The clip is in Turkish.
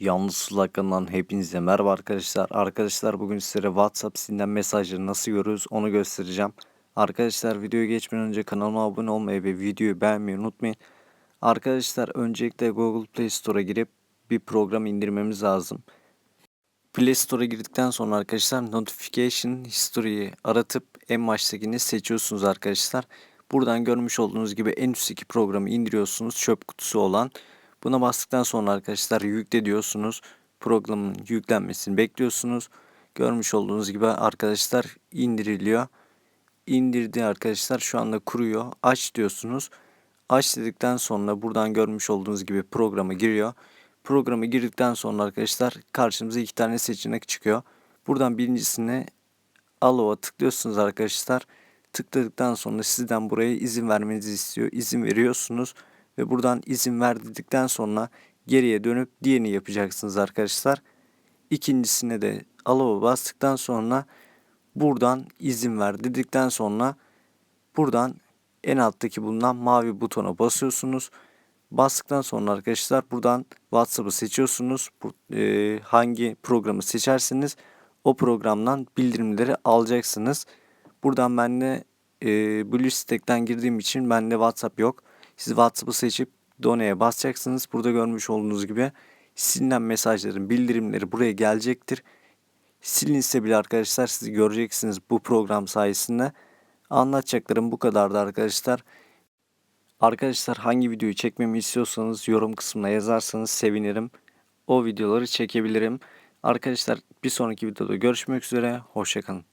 Yalnız Sulak kanalından hepinize merhaba arkadaşlar. Arkadaşlar bugün sizlere WhatsApp sitinden mesajları nasıl görürüz onu göstereceğim. Arkadaşlar videoya geçmeden önce kanalıma abone olmayı ve videoyu beğenmeyi unutmayın. Arkadaşlar öncelikle Google Play Store'a girip bir program indirmemiz lazım. Play Store'a girdikten sonra arkadaşlar Notification History'yi aratıp en baştakini seçiyorsunuz arkadaşlar. Buradan görmüş olduğunuz gibi en üstteki programı indiriyorsunuz çöp kutusu olan. Buna bastıktan sonra arkadaşlar yükle diyorsunuz. Programın yüklenmesini bekliyorsunuz. Görmüş olduğunuz gibi arkadaşlar indiriliyor. İndirdi arkadaşlar şu anda kuruyor. Aç diyorsunuz. Aç dedikten sonra buradan görmüş olduğunuz gibi programa giriyor. Programı girdikten sonra arkadaşlar karşımıza iki tane seçenek çıkıyor. Buradan birincisine Allow'a tıklıyorsunuz arkadaşlar. Tıkladıktan sonra sizden buraya izin vermenizi istiyor. İzin veriyorsunuz ve buradan izin ver dedikten sonra geriye dönüp diğerini yapacaksınız arkadaşlar. İkincisine de Allow'a bastıktan sonra buradan izin ver dedikten sonra buradan en alttaki bulunan mavi butona basıyorsunuz. Bastıktan sonra arkadaşlar buradan WhatsApp'ı seçiyorsunuz. E, hangi programı seçerseniz o programdan bildirimleri alacaksınız. Buradan ben de e, BlueStack'ten girdiğim için bende WhatsApp yok. Siz WhatsApp'ı seçip Done'ye basacaksınız. Burada görmüş olduğunuz gibi silinen mesajların bildirimleri buraya gelecektir. Silinse bile arkadaşlar siz göreceksiniz bu program sayesinde. Anlatacaklarım bu kadardı arkadaşlar. Arkadaşlar hangi videoyu çekmemi istiyorsanız yorum kısmına yazarsanız sevinirim. O videoları çekebilirim. Arkadaşlar bir sonraki videoda görüşmek üzere. Hoşçakalın.